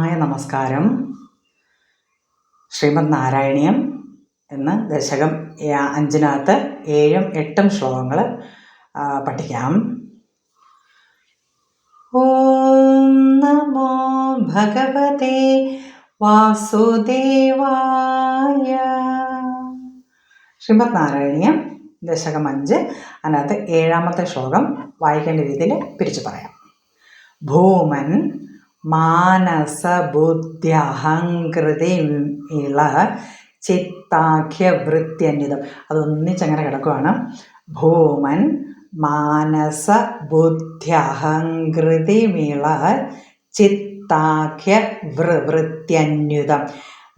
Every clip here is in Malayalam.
ഹായ് നമസ്കാരം. ശ്രീമദ് നാരായണീയം എന്ന ദശകം അഞ്ചിനകത്ത് ഏഴും എട്ടും ശ്ലോകങ്ങൾ പഠിക്കാം. ഓം നമോ ഭഗവതേ വാസുദേവായ. ശ്രീമദ് നാരായണീയം ദശകം അഞ്ച് അതിനകത്ത് ഏഴാമത്തെ ശ്ലോകം വായിക്കേണ്ട രീതിയിൽ പിരിച്ചു പറയാം. ഭൂമൻ മാനസബുദ്ധ്യഹങ്കൃതി ഇള ചിത്താഖ്യ അതൊന്നിച്ച് അതൊന്നിച്ചങ്ങനെ കിടക്കുവാണ്. ഭൂമൻ മാനസ ബുദ്ധ്യഹങ്കൃതിമിള ചിത്താഖ്യ വൃത്യന്യുതം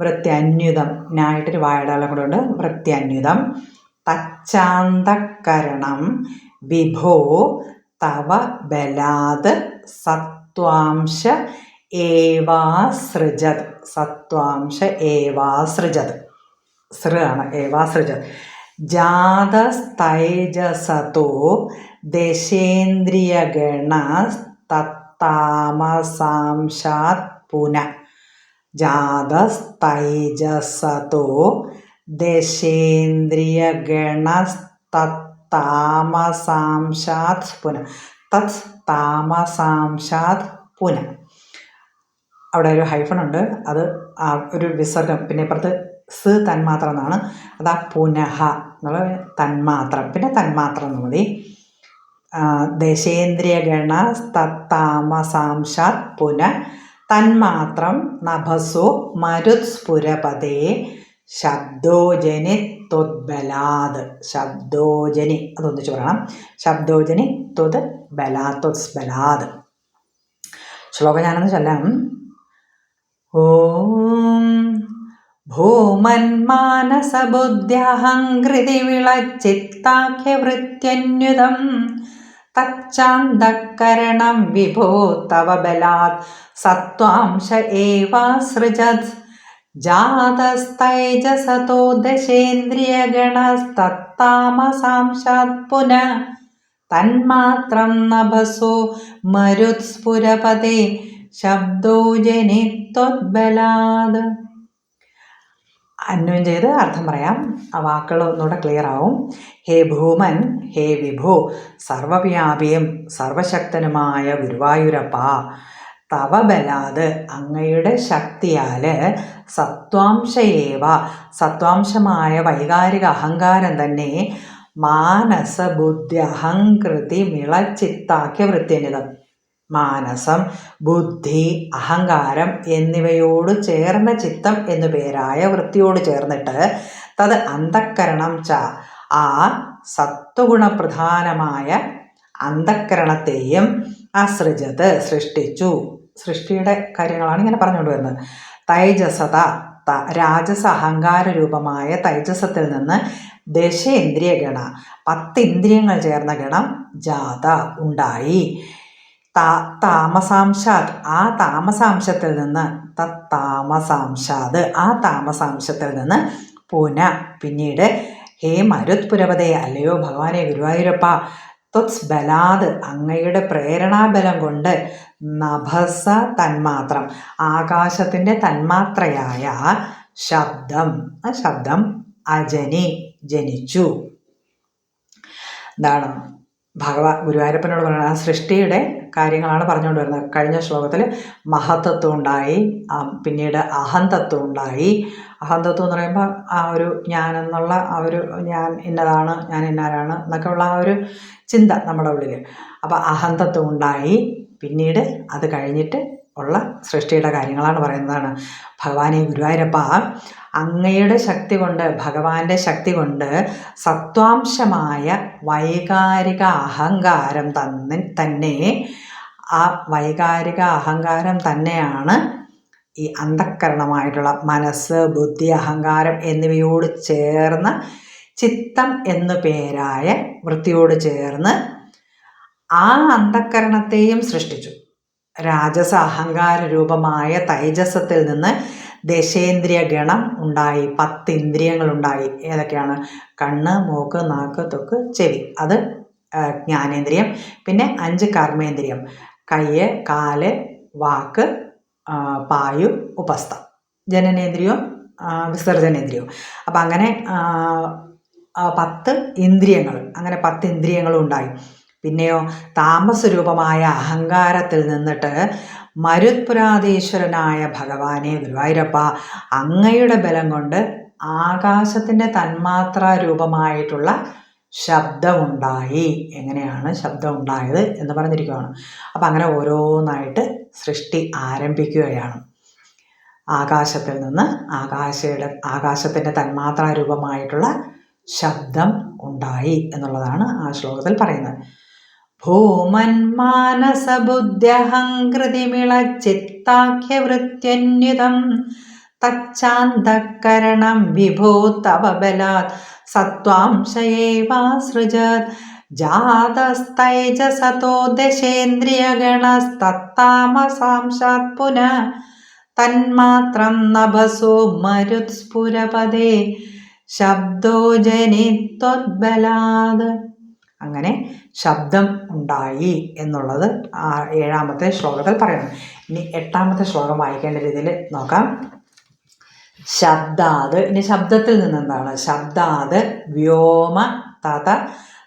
വൃത്യന്യുതം നായിട്ടൊരു വായടാളം കൂടെ ഉണ്ട് വൃത്യന്യുതം തച്ചാന്തക്കരണം വിഭോ തവ ബലാത് സത്വാംശ ഏവാസൃജത് സത്വാംശ ഏവാസൃജത് സൃ ആണ് ഏവാസൃജത് ജാതസ്തൈജസതോ ദശേന്ദ്രിയഗണ തത്താമസാംശാത് പുന. ജാതസ്തൈജസതോ ദശേന്ദ്രിയഗണസ്തത്താമസാംശാത് പുന. തത് താമസാംശാത് പുന. അവിടെ ഒരു ഹൈഫൺ ഉണ്ട്. അത് ആ ഒരു വിസർഗം പിന്നെ ഇപ്പുറത്ത് സ് തന്മാത്ര എന്നാണ് അത് ആ പുനഃ എന്നുള്ള തന്മാത്രം. പിന്നെ തന്മാത്രം എന്ന് മതി. ദേശേന്ദ്രിയ ഗണ തത്താമസാംശാത് പുന. തന്മാത്രം നഭസു മരുത്സ്ഫുരപദേ ശബ്ദോജനി ത്വദ്ബലാത് ശബ്ദോജനി. അതൊന്നിച്ച് പറയണം. ശബ്ദോജനി ത്വത് ബലാത്വസ് ബലാത് ശ്ലോകം ഞാനൊന്ന് ചൊല്ലാം. ഓം ഭൂമന്മാനസബുദ്ധ്യഹംകൃതി വിളച്ചിത്താഖ്യവൃത്യന്യുതം. തച്ചാന്തക്കരണം വിഭോ തവ ബലാത് സത്വാംശ ഏവാസൃജത് ജാതസ്തൈജസതോ ദശേന്ദ്രിയഗണസ്തത്താമസാംശാത്പുന തന്മാത്രം നഭസോ മരുത്സ്ഫുരപതേ ശബ്ദോ ജനിത്വബലാത് അന്വയം ചെയ്ത് അർത്ഥം പറയാം. ആ വാക്കുകൾ ഒന്നുകൂടെ ക്ലിയർ ആവും. ഹേ ഭൂമൻ ഹേ വിഭു സർവവ്യാപിയും സർവശക്തനുമായ ഗുരുവായൂരപ്പ. തവ ബലാത് അങ്ങയുടെ ശക്തിയാൽ സത്വാംശയേവ. സത്വാംശമായ വൈകാരിക അഹങ്കാരം തന്നെ മാനസ ബുദ്ധി അഹങ്കൃതി മിളച്ചിത്താക്കിയ വൃത്യനിതം മാനസം ബുദ്ധി അഹങ്കാരം എന്നിവയോട് ചേർന്ന ചിത്തം എന്നു പേരായ വൃത്തിയോട് ചേർന്നിട്ട് തത് അന്ധക്കരണം ച ആ സത്വഗുണപ്രധാനമായ അന്ധക്കരണത്തെയും അസൃജത് സൃഷ്ടിച്ചു. സൃഷ്ടിയുടെ കാര്യങ്ങളാണ് ഇങ്ങനെ പറഞ്ഞുകൊണ്ട് വരുന്നത്. തൈജസത രാജസ അഹങ്കാര രൂപമായ തൈജസത്തിൽ നിന്ന് ദശേന്ദ്രിയ ഗണ പത്ത് ഇന്ദ്രിയങ്ങൾ ചേർന്ന ഗണം ജാത ഉണ്ടായി. താ താമസാംശാത് ആ താമസാംശത്തിൽ നിന്ന് തത്താമസാംശാത് ആ താമസാംശത്തിൽ നിന്ന് പുന പിന്നീട് ഹേ മരുത്പുരപതേ അല്ലയോ ഭഗവാനെ ഗുരുവായൂരപ്പ ത്വത്സ് ബലാത് അങ്ങയുടെ പ്രേരണാബലം കൊണ്ട് നഭസ തന്മാത്രം. ആകാശത്തിന്റെ തന്മാത്രയായ ശബ്ദം ആ ശബ്ദം അജനി ജനിച്ചു. എന്താണ് ഭഗവാ ഗുരുവായൂരപ്പനോട് പറയുന്നത്. ആ സൃഷ്ടിയുടെ കാര്യങ്ങളാണ് പറഞ്ഞുകൊണ്ട് വരുന്നത്. കഴിഞ്ഞ ശ്ലോകത്തിൽ മഹത്തത്വം ഉണ്ടായി പിന്നീട് അഹന്തത്വം ഉണ്ടായി. അഹന്തത്വം എന്ന് പറയുമ്പോൾ ആ ഒരു ഞാൻ എന്നുള്ള ആ ഒരു ഞാൻ ഇന്നതാണ് ഞാൻ ഇന്നാരാണ് എന്നൊക്കെ ഉള്ള ആ ഒരു ചിന്ത നമ്മുടെ ഉള്ളിൽ അപ്പോൾ അഹന്തത്വം ഉണ്ടായി. പിന്നീട് അത് കഴിഞ്ഞിട്ട് ഉള്ള സൃഷ്ടിയുടെ കാര്യങ്ങളാണ് പറയുന്നതാണ്. ഭഗവാനെ ഗുരുവായൂരപ്പ അങ്ങയുടെ ശക്തി കൊണ്ട് ഭഗവാന്റെ ശക്തി കൊണ്ട് സത്വാംശമായ വൈകാരിക അഹങ്കാരം തന്നെ തന്നെ ആ വൈകാരിക അഹങ്കാരം തന്നെയാണ് ഈ അന്ധക്കരണമായിട്ടുള്ള മനസ്സ് ബുദ്ധി അഹങ്കാരം എന്നിവയോട് ചേർന്ന് ചിത്തം എന്നു പേരായ വൃത്തിയോട് ചേർന്ന് ആ അന്ധക്കരണത്തെയും സൃഷ്ടിച്ചു. രാജസ അഹങ്കാര രൂപമായ തൈജസത്തിൽ നിന്ന് ദശേന്ദ്രിയ ഗണം ഉണ്ടായി പത്ത് ഇന്ദ്രിയങ്ങളുണ്ടായി ഏതൊക്കെയാണ്? കണ്ണ് മൂക്ക് നാക്ക് തൊക്ക് ചെവി. അത് ജ്ഞാനേന്ദ്രിയം. പിന്നെ അഞ്ച് കർമ്മേന്ദ്രിയം. കയ്യ് കാൽ വാക്ക് പായു ഉപസ്ഥ. ജനനേന്ദ്രിയവും ആ, വിസർജനേന്ദ്രിയവും അപ്പം അങ്ങനെ പത്ത് ഇന്ദ്രിയങ്ങൾ. അങ്ങനെ പത്ത് ഇന്ദ്രിയങ്ങളും ഉണ്ടായി. പിന്നെയോ താമസരൂപമായ അഹങ്കാരത്തിൽ നിന്നിട്ട് മരുത്പുരാധീശ്വരനായ ഭഗവാനെ ഗുരുവായൂരപ്പ അങ്ങയുടെ ബലം കൊണ്ട് ആകാശത്തിന്റെ തന്മാത്ര രൂപമായിട്ടുള്ള ശബ്ദമുണ്ടായി. എങ്ങനെയാണ് ശബ്ദം ഉണ്ടായത് എന്ന് പറഞ്ഞിരിക്കുകയാണ് അപ്പം അങ്ങനെ ഓരോന്നായിട്ട് സൃഷ്ടി ആരംഭിക്കുകയാണ്. ആകാശത്തിൽ നിന്ന് ആകാശയുടെ ആകാശത്തിന്റെ തന്മാത്രാ രൂപമായിട്ടുള്ള ശബ്ദം ഉണ്ടായി എന്നുള്ളതാണ് ആ ശ്ലോകത്തിൽ പറയുന്നത്. ഭൂമൻ മാനസബുദ്ധ്യഹംകൃതിമിളചിത്താഖ്യവൃത്യന്യുതം തച്ചാന്തക്കരണം വിഭോ തവ ബലാത് സത്വാംശയേവാസൃജത് ജാതസ്തൈജസതോ ദശേന്ദ്രിയഗണസ്തത്താമസാംശാത് പുനഃ തന്മാത്രം നഭസോ മരുത്സ്ഫുരപദേ ശബ്ദോ ജനിത്വദ്ബലാത് അങ്ങനെ ശബ്ദം ഉണ്ടായി എന്നുള്ളത് ഏഴാമത്തെ ശ്ലോകത്തിൽ പറയണം ഇനി എട്ടാമത്തെ ശ്ലോകം വായിക്കേണ്ട രീതിയിൽ നോക്കാം. ശബ്ദാത്. ഇനി ശബ്ദത്തിൽ നിന്ന് എന്താണ് ശബ്ദാത് വ്യോമ തത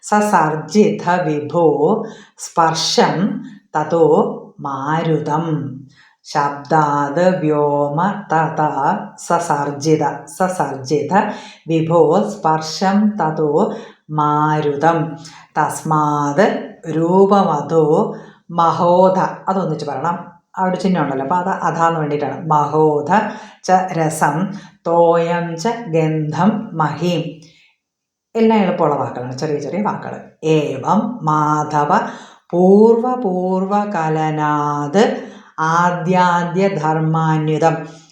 സസർജിത വിഭോ സ്പർശം തതോ മാരുതം. ശബ്ദാത് വ്യോമ തത സസർജിത സസർജിത വിഭോ സ്പർശം തതോ മാരുതം തസ്മാത് രൂപമതോ മഹോധ അതൊന്നിച്ച് പറയണം. ഒരു ചിഹ്നം ഉണ്ടല്ലോ. അപ്പോൾ അത് അതാന്ന് വേണ്ടിയിട്ടാണ്. മഹോധ ച രസം തോയം ച ഗന്ധം മഹീം. എല്ലാം എളുപ്പമുള്ള വാക്കുകളാണ്. ചെറിയ ചെറിയ വാക്കുകൾ ഏവം മാധവ പൂർവപൂർവകലനാത് ആദ്യാദ്യ ധർമാന്യുതം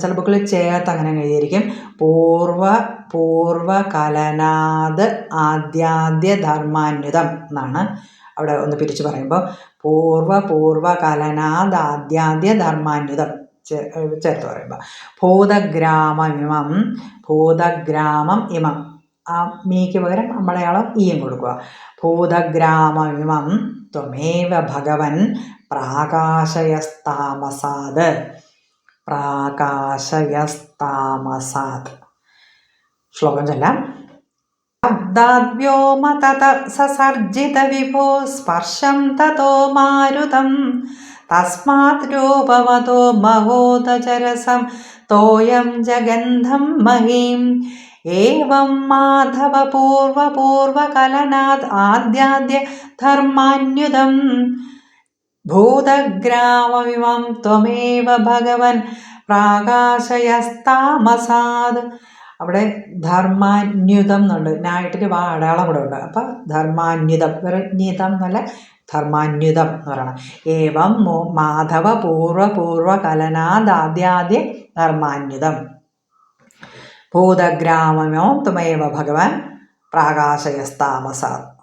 ചില ബുക്കിൽ ചേർത്ത് അങ്ങനെ എഴുതിയിരിക്കും. പൂർവ പൂർവകലനാത് ആദ്യാദ്യ ധർമാന്യുതം എന്നാണ് അവിടെ ഒന്ന് പിരിച്ചു പറയുമ്പോൾ. പൂർവ പൂർവകലനാത് ആദ്യാദ്യ ധർമാന്യുതം ചേ- ചേർത്ത് പറയുമ്പോൾ. ഭൂതഗ്രാമമിമം ഭൂതഗ്രാമം ഇമം. ആ മീക്ക് പകരം മലയാളം ഈയും കൊടുക്കുക. ഭൂതഗ്രാമമിമം ത്വമേവ ഭഗവൻ പ്രാകാശയസ്താമസാത്. പ്രാകാശയസ്താമസാത്. ശ്ലോകം ചൊല്ലാം. ശബ്ദാദ്വ്യോമ തത സസർജിത വിഭോ സ്പർശം തതോ മാരുതം. തസ്മാത് രൂപവതോ മഹോദചരസം തോയം ജഗന്ധം മഹീം. ഏവം മാധവ പൂർവ പൂർവകലനാത് ആദ്യാദ്യ ധർമാന്യുതം. ഭൂതഗ്രാമമിമം ത്വമേവ ഭഗവൻ പ്രാകാശയസ്താമസാദ് അവിടെ ധർമാന്യുതം എന്നുണ്ട്. നായിട്ടിൽ വാ അടയാളം കൂടെ ഉണ്ട്. അപ്പം ധർമാന്യുതം ന്യുതം എന്നല്ല ധർമാന്യുതം എന്ന് പറയണം. ഏവം മാധവ പൂർവ പൂർവ കലനാദാദ്യാദ്യ ധർമാന്യുതം. ഭൂതഗ്രാമമോ ത്വമേവ ഭഗവാൻ പ്രാകാശയസ്താമസാദ്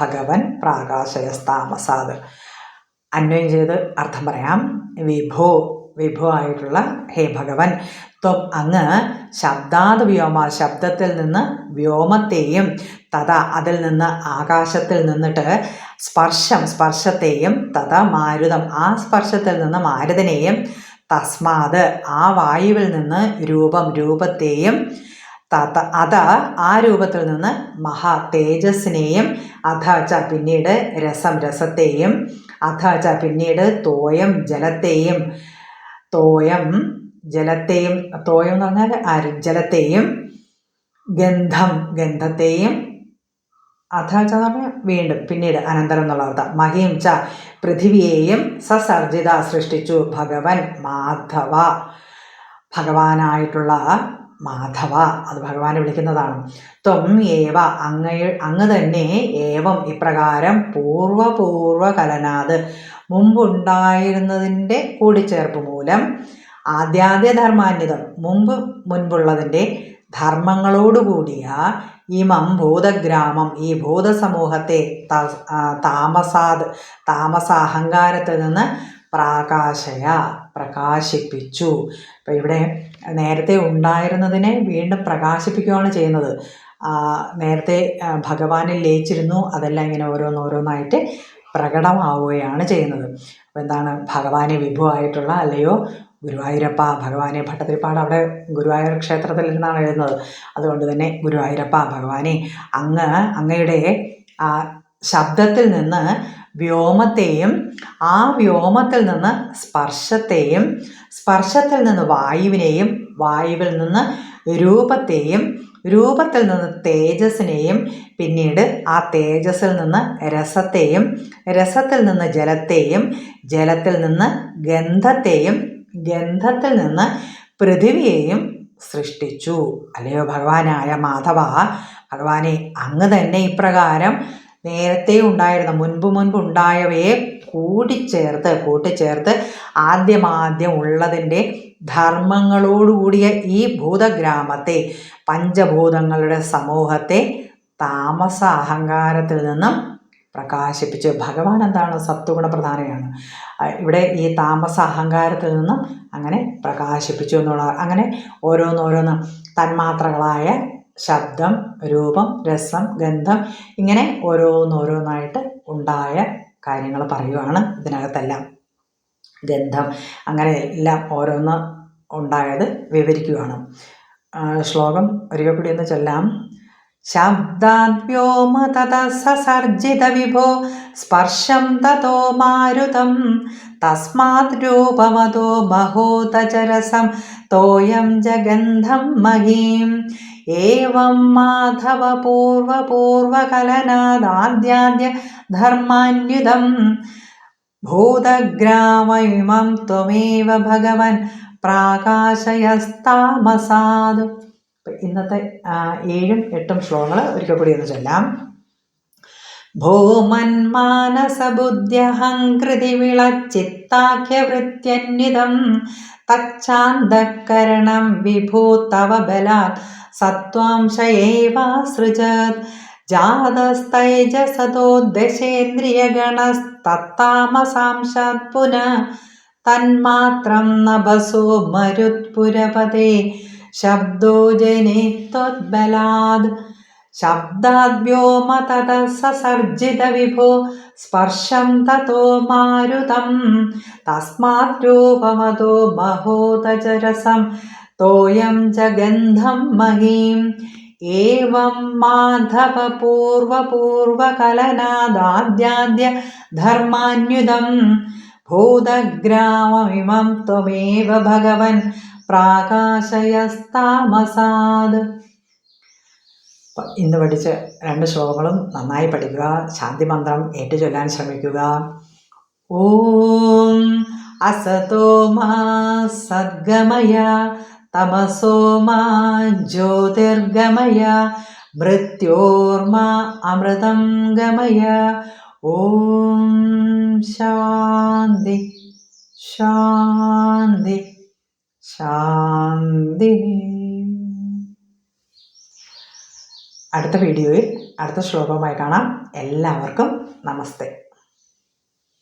ഭഗവൻ പ്രാകാശയസ്താമസാത്. അന്വയം ചെയ്ത് അർത്ഥം പറയാം. വിഭോ വിഭോ ആയിട്ടുള്ള ഹേ ഭഗവൻ. ത്വം അങ്ങ് ശബ്ദാത് വ്യോമ ശബ്ദത്തിൽ നിന്ന് വ്യോമത്തെയും തഥാ അതിൽ നിന്ന് ആകാശത്തിൽ നിന്നിട്ട് സ്പർശം സ്പർശത്തെയും തഥാ മാരുതം ആ സ്പർശത്തിൽ നിന്ന് മാരുതനെയും തസ്മാത് ആ വായുവിൽ നിന്ന് രൂപം രൂപത്തെയും തത അത ആ രൂപത്തിൽ നിന്ന് മഹാ തേജസ്സിനെയും അഥ പിന്നീട് രസം രസത്തെയും അധ ച പിന്നീട് തോയം ജലത്തെയും തോയം ജലത്തെയും തോയം എന്ന് പറഞ്ഞാൽ ആര്? ജലത്തെയും ഗന്ധം ഗന്ധത്തെയും അഥാച എന്ന് പറഞ്ഞാൽ വീണ്ടും പിന്നീട് അനന്തരം എന്നുള്ള അർത്ഥം മഹീം ച പൃഥിവിയെയും സസർജിത സൃഷ്ടിച്ചു ഭഗവൻ മാധവ. ഭഗവാനായിട്ടുള്ള മാധവ അത് ഭഗവാനെ വിളിക്കുന്നതാണ്. ത്വം ഏവ അങ്ങ അങ്ങ് തന്നെ ഏവം ഇപ്രകാരം പൂർവപൂർവ കലനാത് മുമ്പുണ്ടായിരുന്നതിന്റെ കൂടിച്ചേർപ്പ് മൂലം ആദ്യാദ്യ ധർമാന്യതം മുമ്പ് മുൻപുള്ളതിന്റെ ധർമ്മങ്ങളോടുകൂടിയ ഇമം ഭൂതഗ്രാമം ഈ ഭൂതസമൂഹത്തെ താമസാദ് താമസ അഹങ്കാരത്തിൽ നിന്ന് പ്രാകാശയ പ്രകാശിപ്പിച്ചു. അപ്പോൾ ഇവിടെ നേരത്തെ ഉണ്ടായിരുന്നതിനെ വീണ്ടും പ്രകാശിപ്പിക്കുകയാണ് ചെയ്യുന്നത്. നേരത്തെ ഭഗവാനെ ഭഗവാനിൽ ലയിച്ചിരുന്നു. അതെല്ലാം ഇങ്ങനെ ഓരോന്നോരോന്നായിട്ട് പ്രകടമാവുകയാണ് ചെയ്യുന്നത്. അപ്പോൾ എന്താണ്? ഭഗവാനെ വിഭുവായിട്ടുള്ള അല്ലയോ? ഗുരുവായൂരപ്പ ഭഗവാനെ ഭട്ടതിരിപ്പാട് അവിടെ ഗുരുവായൂർ ക്ഷേത്രത്തിൽ ഇരുന്നാണ് എഴുതുന്നത്. അതുകൊണ്ട് തന്നെ ഗുരുവായൂരപ്പ ഭഗവാനെ അങ്ങ് അങ്ങയുടെ ആ ശബ്ദത്തിൽ നിന്ന് വ്യോമത്തെയും ആ വ്യോമത്തിൽ നിന്ന് സ്പർശത്തെയും സ്പർശത്തിൽ നിന്ന് വായുവിനെയും വായുവിൽ നിന്ന് രൂപത്തെയും രൂപത്തിൽ നിന്ന് തേജസ്സിനെയും പിന്നീട് ആ തേജസ്സിൽ നിന്ന് രസത്തെയും രസത്തിൽ നിന്ന് ജലത്തെയും ജലത്തിൽ നിന്ന് ഗന്ധത്തെയും ഗന്ധത്തിൽ നിന്ന് പൃഥിവിയെയും സൃഷ്ടിച്ചു. അല്ലയോ ഭഗവാനായ മാധവ? ഭഗവാനെ അങ്ങ് തന്നെ ഇപ്രകാരം നേരത്തെ ഉണ്ടായിരുന്ന മുൻപ് മുൻപ് ഉണ്ടായവയെ കൂട്ടിച്ചേർത്ത് കൂട്ടിച്ചേർത്ത് ആദ്യമാദ്യം ഉള്ളതിന്റെ ധർമ്മങ്ങളോടുകൂടിയ ഈ ഭൂതഗ്രാമത്തെ പഞ്ചഭൂതങ്ങളുടെ സമൂഹത്തെ താമസ അഹങ്കാരത്തിൽ നിന്നും പ്രകാശിപ്പിച്ച്. ഭഗവാൻ എന്താണ്? സത്വഗുണ പ്രധാനമാണ് ഇവിടെ ഈ താമസ അഹങ്കാരത്തിൽ നിന്നും അങ്ങനെ പ്രകാശിപ്പിച്ചു എന്നുള്ള അങ്ങനെ ഓരോന്നോരോന്ന് തന്മാത്രകളായ ശബ്ദം രൂപം രസം ഗന്ധം ഇങ്ങനെ ഓരോന്നോരോന്നായിട്ട് ഉണ്ടായ കാര്യങ്ങൾ പറയുവാണ് ഇതിനകത്തെല്ലാം. ഗന്ധം അങ്ങനെ എല്ലാം ഓരോന്ന് ഉണ്ടായത് വിവരിക്കുകയാണ് ശ്ലോകം ഒരിക്കൽ കൂടി ഒന്ന് ചൊല്ലാം. ശബ്ദാദ്യോമ തത സസർജിത വിഭോ സ്പർശം തതോ മാരുതം തസ്മാത് രൂപമതോ ബഹോതചരസം തോയം ജഗന്ധം മഹീം ഏവം മാധവ പൂർവപൂർവകലനാദാദ്യാദ്യ ധർമാന്യുതം ഭൂതഗ്രാമയുമം ത്വമേവ ഭഗവൻ പ്രാകാശയസ്താമസാദ് ഇന്നത്തെ ഏഴും എട്ടും ശ്ലോകങ്ങൾ ഒരിക്കൽ കൂടി ഒന്ന് ചൊല്ലാം. ഭൂമന്മാനസബുദ്ധ്യഹങ്കൃതി വിളച്ചിത്താഖ്യവൃത്യന്വിതം തച്ചാന്തക്കരണം വിഭൂതവ ബലാത് സത്വാംശ ഏവാസൃജത് ജാതസ്തൈജസതോദ്ദശേന്ദ്രിയഗണസ്തത്താമസാംശാത് പുനഃ തന്മാത്രം നഭസോ മരുത്പുരപദേ ശബ്ദോ ജനെ ത്വദ്ബലാത് ശബ്ദാദ്യോമ തത സസർജിത വിഭോ സ്പർശം തതോ മാരുതം. തസ്മാത് രൂപമതോ മഹോതചരസം തോയം ച ഗന്ധം മഹീം. ഏവം മാധവ പൂർവപൂർവകലനാദാദ്യാദ്യ ധർമാന്യുതം. ഭൂതഗ്രാമമിമം ത്വമേവ ഭഗവൻ പ്രാകാശയസ്താമസാത് ഇന്ന് പഠിച്ച രണ്ട് ശ്ലോകങ്ങളും നന്നായി പഠിക്കുക ശാന്തി മന്ത്രം ഏറ്റു ചൊല്ലാൻ ശ്രമിക്കുക. ഓം അസതോ മാ സദ്ഗമയ തമസോ മാ ജ്യോതിർഗമയ മൃത്യോർമ അമൃതം ഗമയ. ഓം ശാന്തി ശാന്തി ശാന്തി. അടുത്ത വീഡിയോയിൽ അടുത്ത ശ്ലോകവുമായി കാണാം. എല്ലാവർക്കും നമസ്തേ.